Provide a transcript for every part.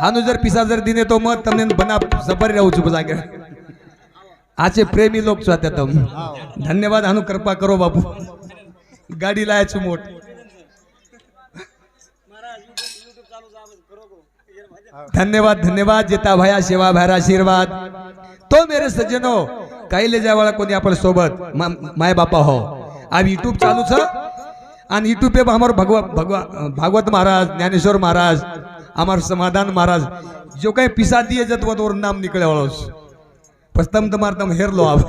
હાનું જર પીસા જર દિને તો મત તમને બના સબર રહું છું બધા આગળ આચે પ્રેમી લોક છો અત્યારે તમે ધન્યવાદ આનું કૃપા કરો બાપુ ગાડી લાયા છું મોટ ધન્યવાદ ધન્યવાદ જેતા ભયા સેવા ભયા આશીર્વાદ તો મેરે સજ્જનો કઈ લે જાય વાળા કોની આપણે સોબત મા- માય બાપા હો આ યુટ્યુબ ચાલુ છે અને યુટ્યુબ पे અમારો ભગવા ભગવા ભાગવત મહારાજ જ્ઞાનેશ્વર મહારાજ আমার समाधान महाराज जो काही पिसा दिए जतवत तोर नाम निकले वाळोस. पस्तम तमार तम हेरलो आप.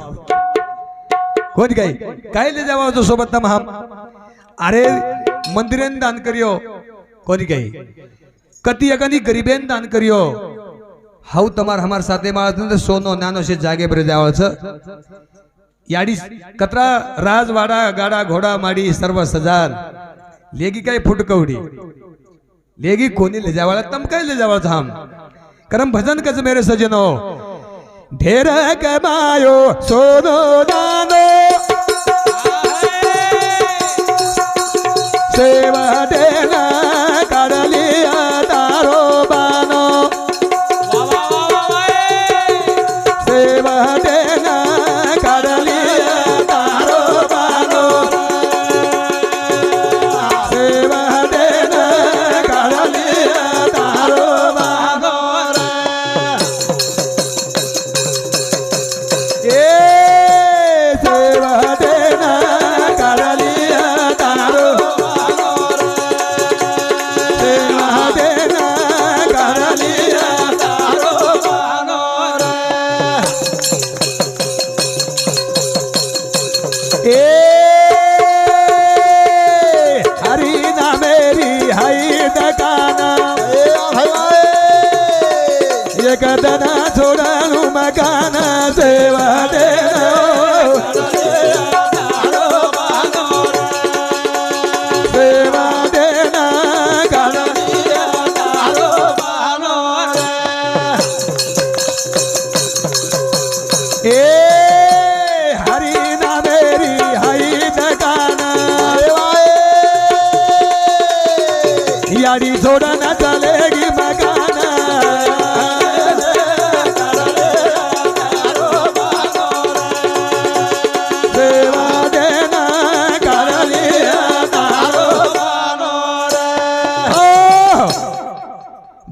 कोण काय काय ले जावा तो सोबत तम हम. अरे मंदिरेन दान करियो. कोण काय कती एकानी गरीबेन दान करियो. हाऊ तमार हमार साथे माळत सोनो नानो शे जागे बरे जावाचं याडी कतरा राजवाडा गाडा घोडा माडी सर्व सजार. लेगी काय फुटकवडी. लेगी कोनी ले जावाला तम कहीं ले जावा हम करम भजन कस मेरे सजनो। ढेर कमायो सोनो दानो। सेवा देना। यारी सोडा ना चलेगी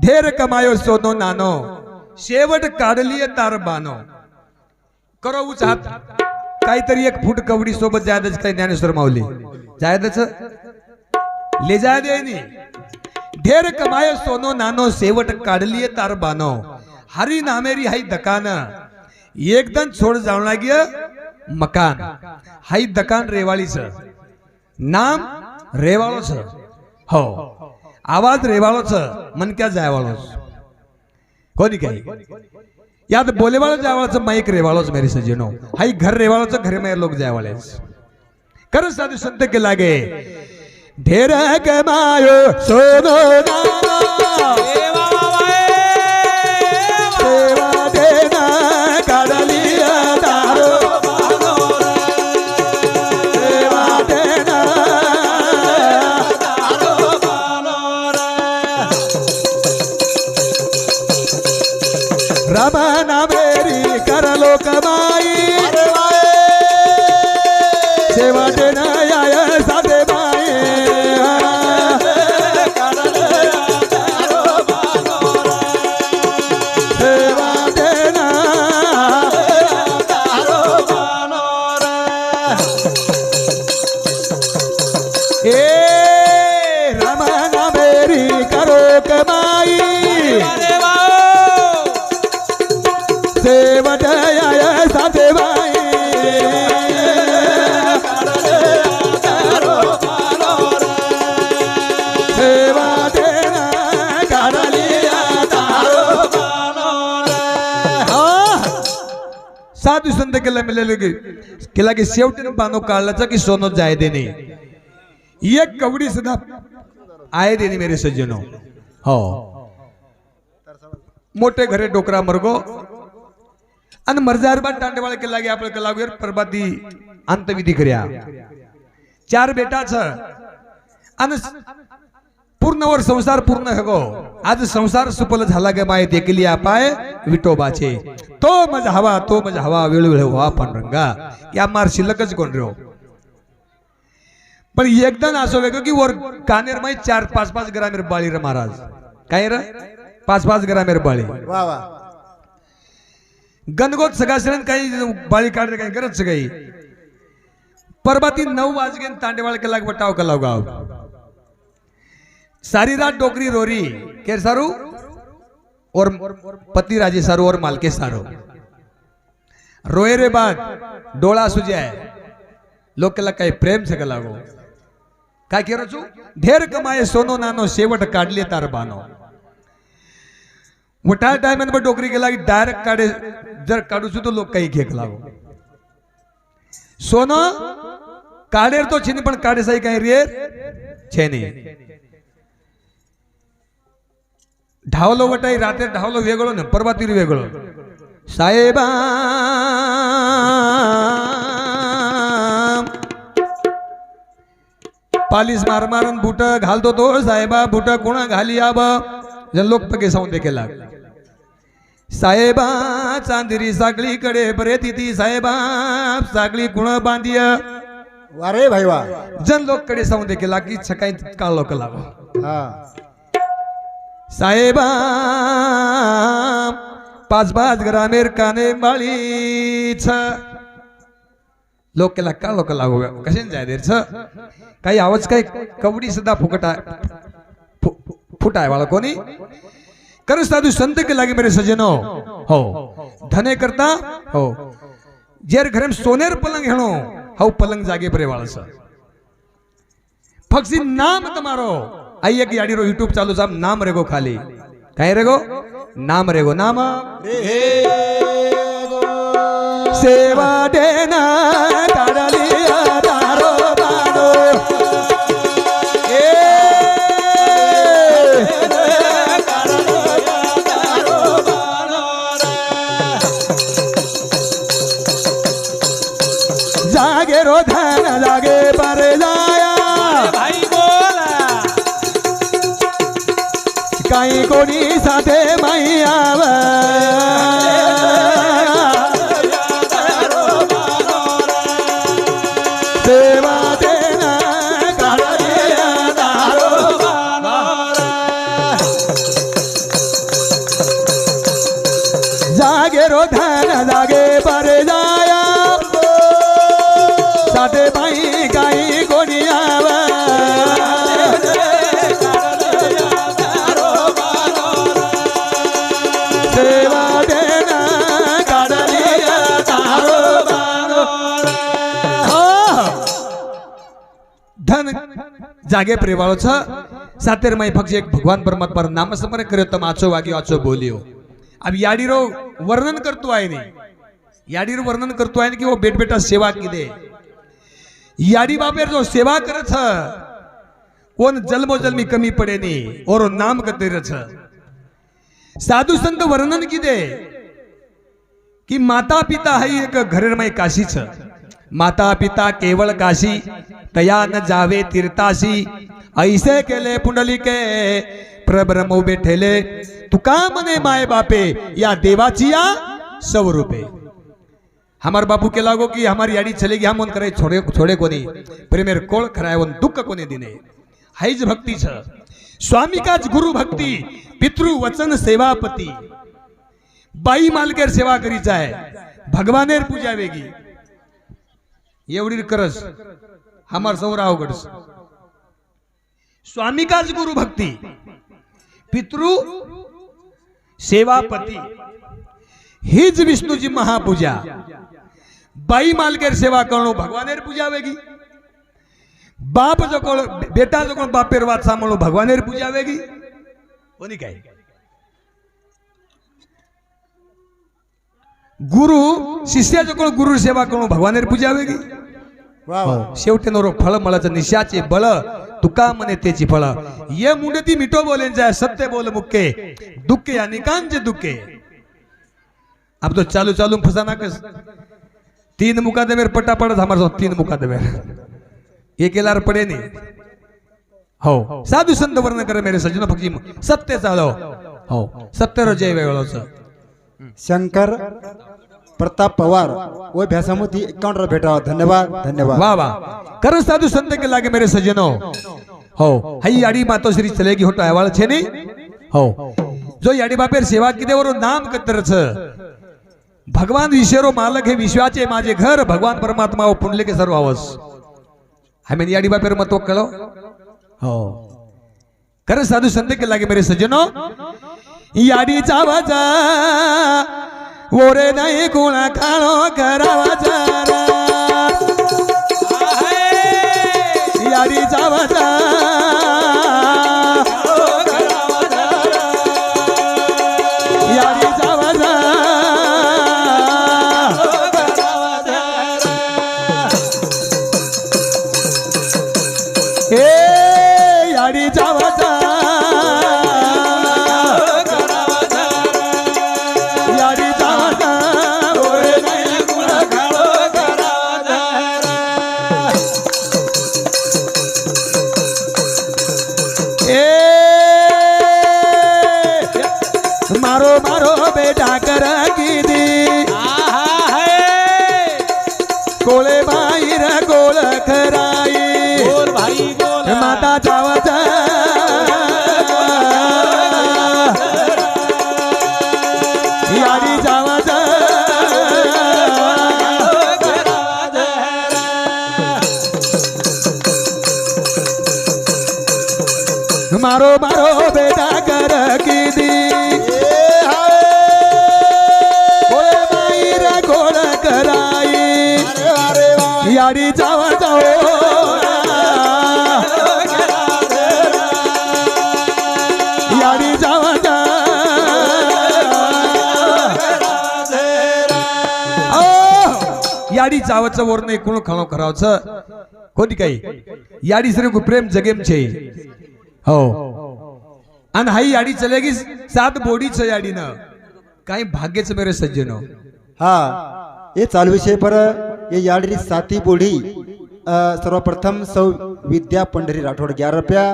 ढेर कमायो सोनो नानो. शेवट काढली तार बानो. करो उचात काहीतरी एक फूट कवडी सोबत जायदच काही ज्ञानेश्वर माऊली. जायदच? ले जाय दे ढेर कमाय सोनो नानो सेवट काढली तार बानो. हरी नामेरी हाई दकान. एकदम छोड जाऊ लागे मकान. हाई दकान रेवाळीच. नाम रेवाळो हो. आवाज रेवाळोच मनक्या जायवाळोच. क्या कोणी काही? यात बोलेवाळ जायवाळचं माईक रेवाळोच मेरी सजिनो हाई घर रेवाळोच घरे मेरे लोक जायवाळेच. कर साधू संत के लागे ढेर कमायो सोनो नाना सेवा साधू केला मिळाले की केला की शेवटी बानो काढलाचा की सोनं जाय देणे एक कवडी सुद्धा आहे देणे मेरे सज्जनो हो मोठे घरे डोकरा मरगो आणि मर्जारबा टांडेवाळ केला की आपलं कलावीर प्रभाती अंतविधी कर्या चार बेटाच आणि पूर्ण पूर्णवर संसार पूर्ण हगो आज संसार सुपल झाला गे माहिती देखली आपाय विठोबाचे तो मजा हवा तो मजा हवा वेळ वेळ व्हा पांडुरंगा. या मार शिल्लकच कोण रे. पण एकदम असं वेगळं की वर कानेर माई चार पाच पाच ग्रामेर बाळी रे महाराज. काय रे? पाच पाच ग्रामेर बाळी. वा वा. गणगोत सगळ्या काही बाळी काढले काही गरज काही परबाती नऊ वाजगेन तांडेवाळ केला बटाव कलाव गाव सारी रात डोकरी रोरी. केर सारू? और पति राजे सारो और मालके सारो। रोए रे बाद डोळा सुजाए लोग केला काही प्रेम से लागो काय केरो चू ढेर कमाए सोनो नानो शेवट काढले तार बानो। मोठा टायमान पण डोकरी गेला की डायरेक्ट काढे जर काढू छु तो लोक काही घेक लागो सोनं काढेर तो छिनी पण काढे साई काही रेर छेनी ढावलो वटाई रात्री ढावलो वेगळो ना परवातीर वेगळो. साहेबा पालीस मार मारून बुट घालतो तो साहेबा बुट कुणा घाली आब? जन लोक पगे साऊन केला. साहेबा चांदरी सागळीकडे बरे तिथी साहेबा सागळी कुण बांधिय? वा रे भाई वा जन लोक कडे साऊन केला की सकाळी काळ लोक लाव हा. साहेबा पाच पाच ग्रामीर काने माळीचा. लोकेला का लोकाला कसे जायदेरच? काही आवाज काही कवडी सुद्धा फुकट आहे फुटाय बाळा कोणी? करस साधू संत के लागे मेरे सजनो? हो. धने करता? हो. जेर घरम सोनेर पलंग हेणो हो पलंग जागे परे वाळस फक्त नाम तमारो आई एक याडी रो यूट्यूब चालू साहब नाम रेगो खाली. काय रेगो नाम रेगो नाम. रे सेवा देना જાગે પ્રેવાળો છે સાતેર માં ફક્ત એક ભગવાન પરમાત્મા નામ સ્મરણ કર્યો તમે આચો વાગ્યો આચો બોલ્યો अब याडीरो वर्णन करतो आहे ने याडीरो वर्णन करतो आहे की वो बेट बेटा सेवा किदे याडी बापेर जो सेवा करत छ कोण जन्मो जन्मी कमी पडे नी और नाम कतेर छ साधू संत वर्णन किदे की माता पिता है एक घरेर मै काशी छ माता पिता केवळ काशी तया न जावे तीर्थाशी. ऐसे केले पुंडलिके प्रब्रह्म उभे ठेले. तुका मने माय बापे या देवाची या स्वरूपे. हमार बापू के लागो की हमारी याडी चलेगी हम मन करे छोड़े छोड़े कोनी प्रेमेर कोळ खराय उन दुःख कोणी दिने? हाईज भक्ती छ. स्वामी काच गुरु भक्ती पितृ वचन सेवापती. बाई मालकेर सेवा करीचा आहे भगवानेर पूजा वेगी. एवढी करस. हमार सौरा अवघड स्वामी काच गुरु भक्ती. पितृ सेवापती. हीच विष्णूची महापूजा. बाई मालकेर सेवा करणं भगवानेर पूजा वेगी बाप जो कोण बेटा जो कोण बापेर वाद सांभाळू भगवानेर पूजा वेगी कोणी काय? गुरु शिष्याचं कोण गुरु सेवा करणं भगवानेर पूजा वेगी शेवटी नरो फळ मळाचं निशाचे बळ तुका मने त्याची फळ. ये मुंडे ती मिठो बोलेन जाय सत्य बोल मुक्के. दुःखे आणि कांचे दुःखे अब तो चालू चालू फसाना कस? तीन मुकादमेर हमारे साथ तीन मुकादमेर एक एलार पडे नहीं हो. साधू संत वर्णन करे मेरे सज्जन भक्ती सत्य चालव. हो. सत्य जय वेगळच. शंकर प्रताप पवार व भ्यासामुती एकाउंटला भेटावा. धन्यवाद धन्यवाद. वाह वाह करो साधु संत के लागे मेरे सज्जनो. हो हई याडी मातो श्री चलेगी हो अहवाल छे नी हो. जो याडी बापेर सेवा किदे वरो नाम कतरच भगवान ईश्वरो मालक हे विश्वाचे माझे घर भगवान परमात्मा व पुंडले के सर्व आवस. हमें याडी बापेर मत कळो हो. खरं साधू संत के लागे मेरे सज्जनो याडीचा वाजा ओरे नाही कोणा काळो करावा जरा वाजा याडीचा मारो मारो बेटा कर कीदी कोळे बाहेर गोळ कराई। याडी जावा जाओ याडी जावा जा। याडी जावाचं वर नाही कोण खाणो करावचं. कोणी काही याडी सर प्रेम जगेम छे हो आणि हाई याडी चलेगी सात बोडीच याडीनं. काही भाग्यच मेरे सज्जन. हा हे चालू विषय पर ये याडरी साती बोडी सर्वप्रथम सौ विद्या पंढरी राठोड ग्यारह रुपया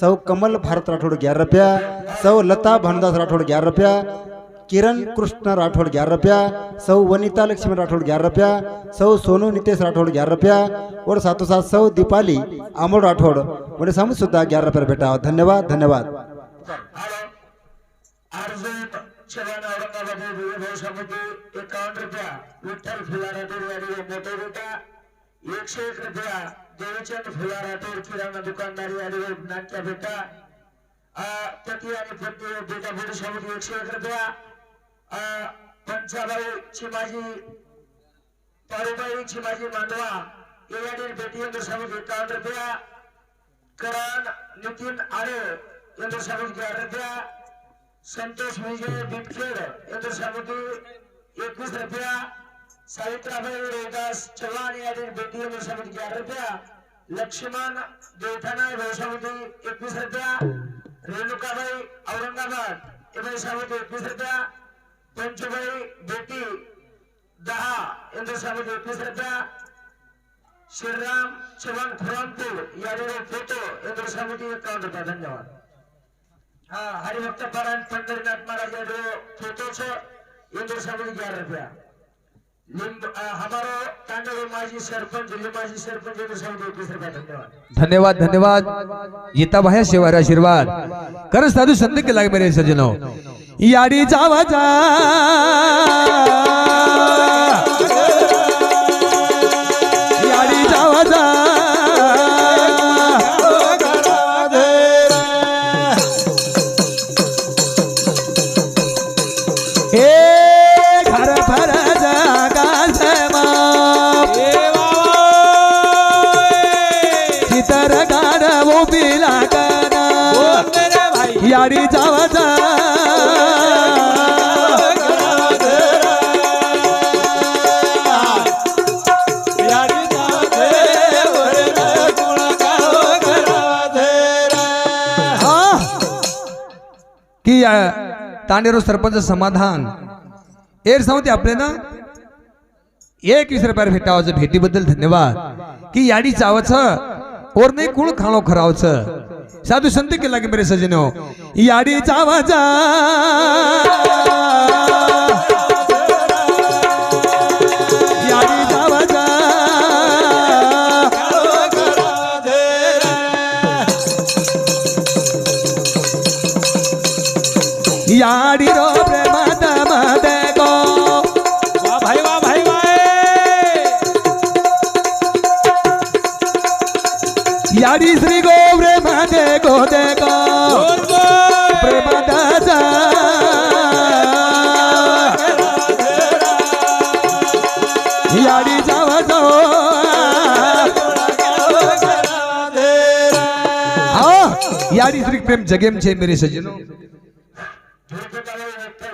सौ कमल भारत राठोड ग्यारह रुपया सौ लता भानुदास राठोड ग्यारह रुपया किरण कृष्ण राठोड ग्यारह रुपया सौ वनिता लक्ष्मी राठोड ग्यारह रुपया सौ सोनू नितेश राठोड ग्यारह रुपया और साथों साथ सौ दीपाली अमोल राठोड. म्हणजे समज सुद्धा ग्यारह रुपया भेटावा. धन्यवाद धन्यवाद. अर्जुन चव्हाण औरंगाबाद विविध समिती एकावन्न रुपया विठ्ठल फुला राठोड याडी मोठे बेटा एकशे एक रुपया देवचंद फुला राठोड किराणा दुकानदार याडी नाट्य भेटा पती आणि पत्नी बेटा भेट समिती एकशे एक रुपया पंचाबाई चिमाजी पारुबाई चिमाजी मांडवा या याडी बेटी समिती एकावन्न रुपया करण नितीन आरे यंत्र समिती ग्यारह संतोष म्हणजे विजय बिटखेड यंत्र समिती एकवीस रुपया. सावित्राबाई रोहिदास चव्हाण या दिन बेटी यंत्र समिती ग्यारह रुपया. लक्ष्मण देवठाणा व्यव समिती एकवीस रुपया. रेणुकाबाई औरंगाबाद एवढी समिती एकवीस रुपया. पंचबाई बेटी दहा. यंत्र समिती एकवीस रुपया. श्रीराम चव्हाण खुरामपूर यादव फोटो यंत्र समिती एकावन्न रुपया. धन्यवाद. हा हरिभक्त परायण पंढरीनाथ महाराज यादव फोटो ग्यारह रुपया तांडव माजी सरपंच सरपंच इक्कीस रुपया धन्यवाद. धन्यवाद धन्यवाद. येता भाया शिवार आशीर्वाद. कर साधू संत के लागे मेरे सजनो याडी जावा जा तांडेरो सरपंच समाधान. एर सांगते आपले ना? एक वीस रुपयाला भेटावाचं भेटीबद्दल धन्यवाद. की याडी चावाचं और नाही कुळ खाणो खरावचं. साधू संत केला की मेरे सजनो याडी चावाचा. प्रेमाते गो दे गो बोल बोल प्रेमादाचा याडी जावा जाओ। हा याडी श्री प्रेम जगेम छे मेरे सजनो धुरकुटाला विठ्ठल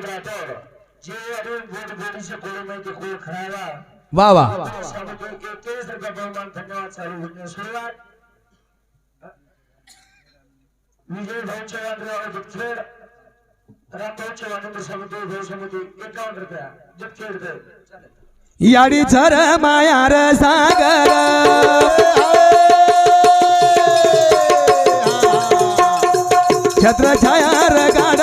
विजय भाऊंच्या चव्हाणराव दुखखेड रामभाऊ चव्हाण समिती भाऊ समिती एकावन्न रुपया दुखखेड याडी झर मायार सागर. छत्र छायार गाडाच धन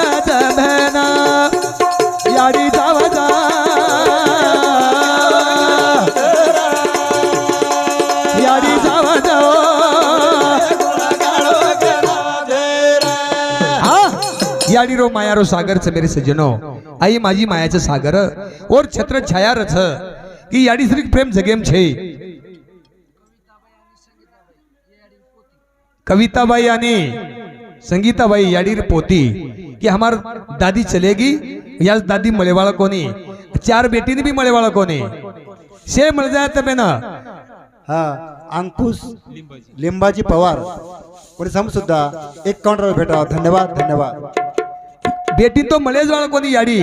याडी रो सागर सागरच मेरे सजनो आई माझी मायाचं सागर. और छत्र छाया रथ की याडी श्री प्रेम जगेम छे. कविताबाई आणि संगीताबाई याडी रे पोती. की हमार दादी चलेगी? या दादी मळेवाळा कोणी? चार बेटीने भी मळेवाळा कोणी? से मळ जाय तबे ना हा अंकुश लिंबाजी पवार. परिसम सुद्धा? एक काउंटर भेटावा. धन्यवाद धन्यवाद. बेटी तो मले वाला कोणी याडी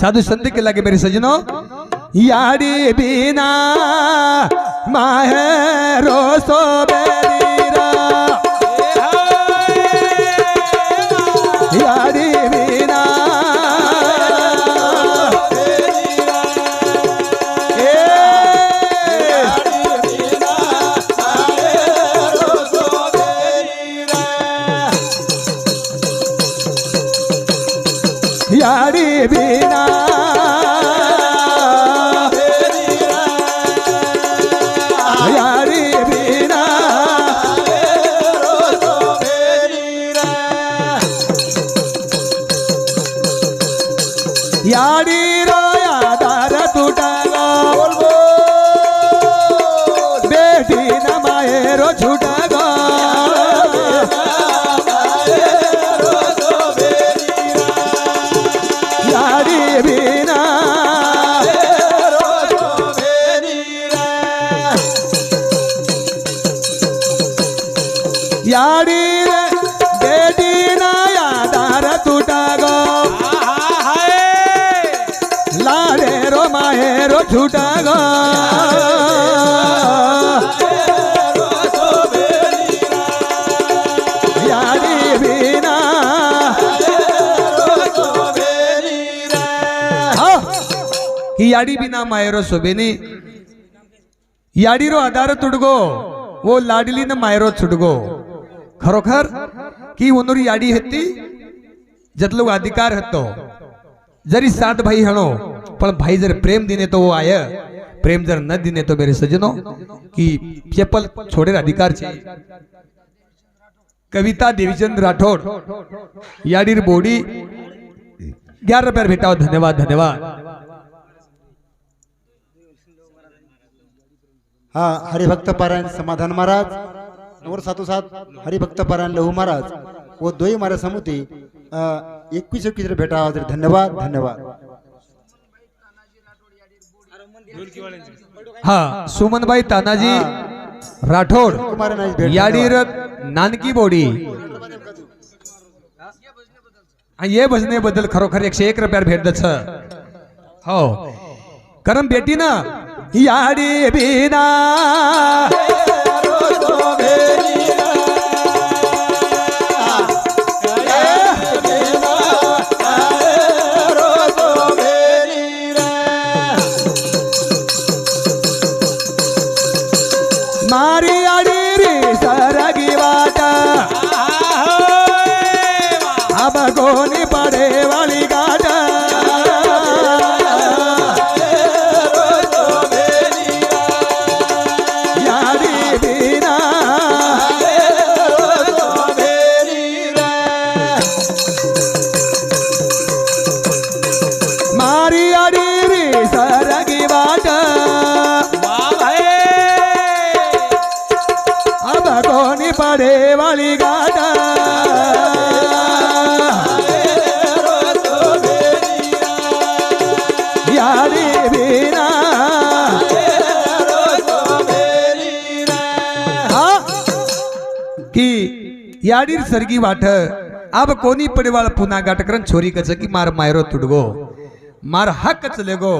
साधू संत केला के मेरे सजनो याडी बिना माहे रोसो बेरी याडी रे बेटी ना यादार तुटागो लाडे रो माहेरो छुटागो याडी बिना हा. ही याडी बिना मायरो सोबेनी याडीरो आधार तुडगो वो लाडलीनं मायरो छुडगो खरोखर की ओनोरी याडी हेती जतलो अधिकार हतो। जरी सात भाई हणो पण भाई जर प्रेम दिने तो वो आय प्रेम जर न दिने तो मेरे सजनो की चेपल छोड़े अधिकार छे। कविता देवीचंद राठोड याडीर बोडी ग्यारह रुपया भेटाओ धन्यवाद धन्यवाद। हा हरिभक्त पारायण समाधान महाराज। नवर सातोसात हरिभक्त पारायण लहू महाराज व दोई महाराज समुती एकवीस एकवीस भेटावा तरी धन्यवाद धन्यवाद. हा सुमनबाई तानाजी राठोड याडीर नानकी बोडी. हा, ये भजने बद्दल खरोखर एकशे एक रुपयार भेट दच हो. कारण बेटी ना याडी बिना हा? की याडीर सरगी वाट. अब कोणी पडेवाळ पुन्हा गाटकरण छोरी कच की मार मायरो तुडगो. मार हा कच लेगो.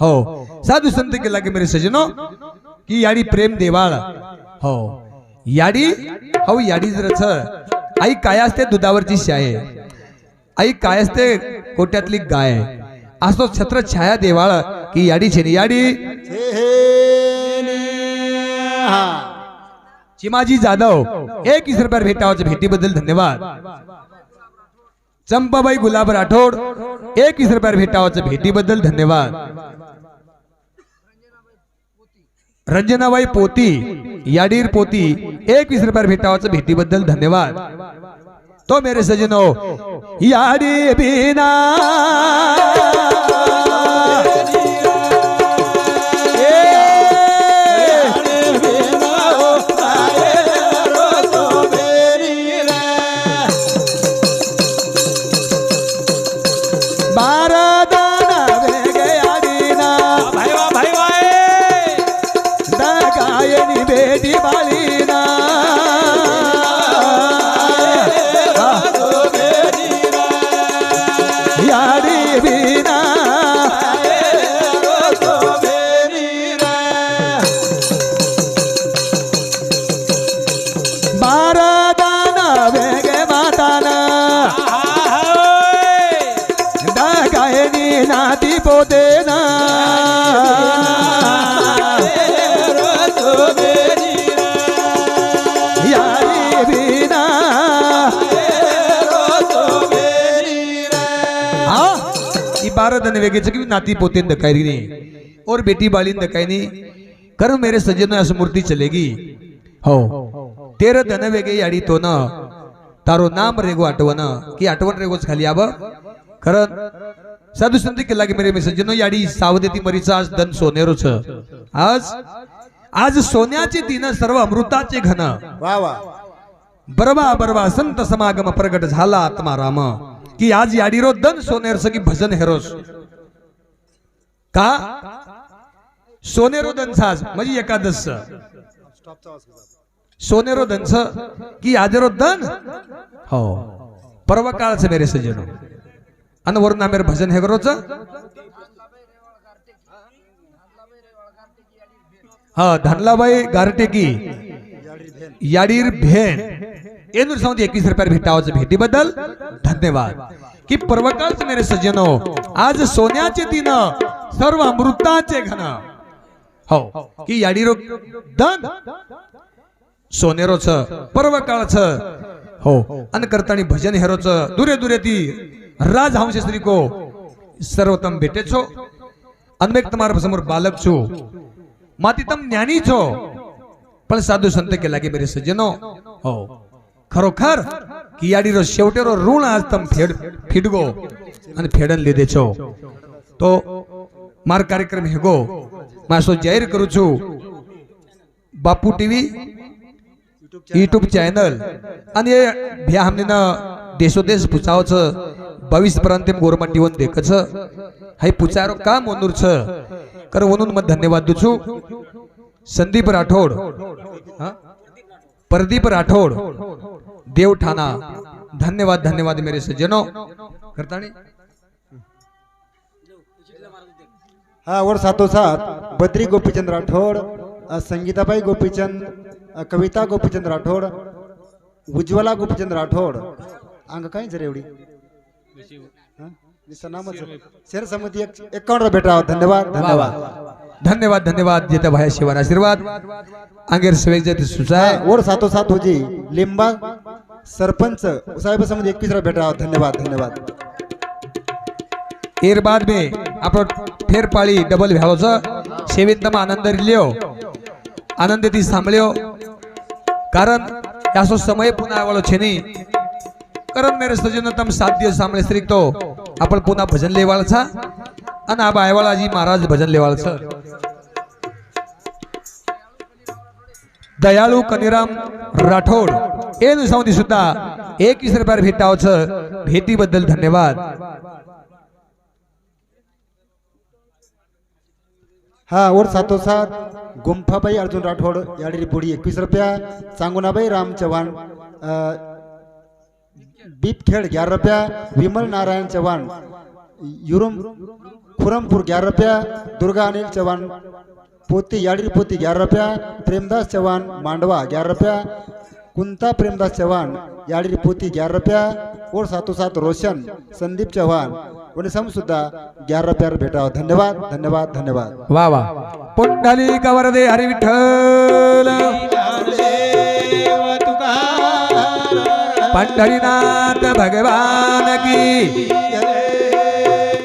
हो. साधू संत केला की मेरे सजनो की याडी प्रेम देवाळ. हो. याडी? हो याडी जरच आई काय असते दुधावरची शाय. आई काय असते कोट्यातली गाय. असतो छत्र छाया देवाळ. की याडी छेनी याडी. चिमाजी जाधव एक इस रुपयावर भेटावाच्या भेटीबद्दल धन्यवाद. चंपाबाई गुलाब राठोड एक इस रुपयावर भेटावाच्या भेटीबद्दल धन्यवाद. रंजनाबाई पोती याडीर पोती एक वीस रुपयावर भेटावाच्या भेटीबद्दल धन्यवाद. तो मेरे सजनो याडी बिना। नाती पोतेना यारी बिना। बारह धन वेगेच की नाती पोते दकायरी नहीं और बेटी बाली नहीं कर मेरे सज्जन असं चलेगी. हो. तेरह धन वेगे याडी तो ना. तारो नाम रेगो आठवण. की आठवण रेगोच खाली आब. खरं साधू संत केला की मेरे मी सज्जनो याडी सावदेती मरीचा आज धन सोनेरोच. आज आज सोन्याचे दिन सर्व अमृताचे घन. वा वा. बरबा बरबा संत समागम प्रगट झाला आत्मा राम. की आज याडीरो दन सोनेरस की भजन हेरोस. का? सोनेरो दनसाज म्हणजे एकादश सोनेरो दनस की आजरो दन? हो. परवा काळच मेरे सजनो आणि वरून आम्ही भजन हे करोच हा धनलाबाई गारटेकी याडीर भेण. एनूर सांगते एकवीस रुपया भेटावाच भेटीबद्दल. धन्यवाद. की पर्वकाच मेरे सज्जनो आज सोन्याचे दिन सर्व अमृताचे घन. हो की याडीरो धन सोनेरोच पर्वकाळच. हो अन करतानी भजन हेरोच दुरे दुरे ती રાજહંશશ્રી કો સર્વોત્તમ ભેટે છો. અને મેં તમારા સમોર બાલક છું. માતી તમે જ્ઞાની છો. પણ સાધુ સંત કે લાગે મેરે સજ્જનો, હો, ખરોખર કિયાડીનો છેવટેનો ઋણ આજ તમે ફેડ ફીડગો અને ફેડન લીધે છો. તો માર કાર્યક્રમ હેગો માસો જાહેર કરું છું. બાપુ ટીવી, યુટ્યુબ ચેનલ અને એ ભ્યા હમને દેશો દેશ પૂછાવો છે. बावीस पर्यंत गोरमा टीवन देखच हाय पुचारो का मोनूर छ कर म्हणून मग धन्यवाद दुछु संदीप राठोड. प्रदीप राठोड. देव ठाणा. धन्यवाद धन्यवाद मेरे सज्जनो. करता हा वर साथोसाथ बद्री गोपीचंद राठोड संगीताबाई गोपीचंद कविता गोपीचंद राठोड उज्ज्वला गोपीचंद राठोड. अंग काय जर एवढी? हा? एकावन्न भेटा धन्यवाद. धन्यवाद. धन्यवाद. धन्यवाद जेता भाया शिवान आशीर्वाद. अंगेर सवेग जेते सुचाय हा, वर साथोसाथ होजी लिंबा सरपंच साहेब समिती एकवीस भेटा धन्यवाद धन्यवाद. एर बाद में आपण फेर पाळी डबल भ्यावच सेवेंतमा आनंद रिल्यो. आनंद ती सांभळ्यो. कारण यासो समय पुन्हा आवाळो छेनी कारण मेरे सजन तम सात दिवस सांभळे स्त्रीक तो। आपण पुन्हा भजन लेवाळचा आणि आबा आयवाळाजी महाराज भजन लेवाळचं दयाळू कनिराम राठोड। એ दिवसामध्ये सुद्धा एकवीस रुपयावर भेटावचं भेटीबद्दल धन्यवाद। हा और सातोसात गुंफाबाई अर्जुन राठोड याडी बुडी एकवीस रुपया। चांगुनाबाई राम चव्हाण बीप खेड ग्यारह रुपया विमल नारायण चव्हाण युरुम खुरमपूर ग्यारह रुपया दुर्गा अनिल चव्हाण पोती याडी पोती ग्यारह रुपया प्रेमदास चव्हाण मांडवा ग्यारह रुपया कुंता प्रेमदास चव्हाण याडी पोती ग्यारह रुपया और सातोसात रोशन संदीप चव्हाण वनिसम सुद्धा ग्यारह रुपया भेटाव. धन्यवाद धन्यवाद धन्यवाद. वा वा. पुंडली कवरदे हरी विठ्ठल. पंढरीनाथ भगवान की।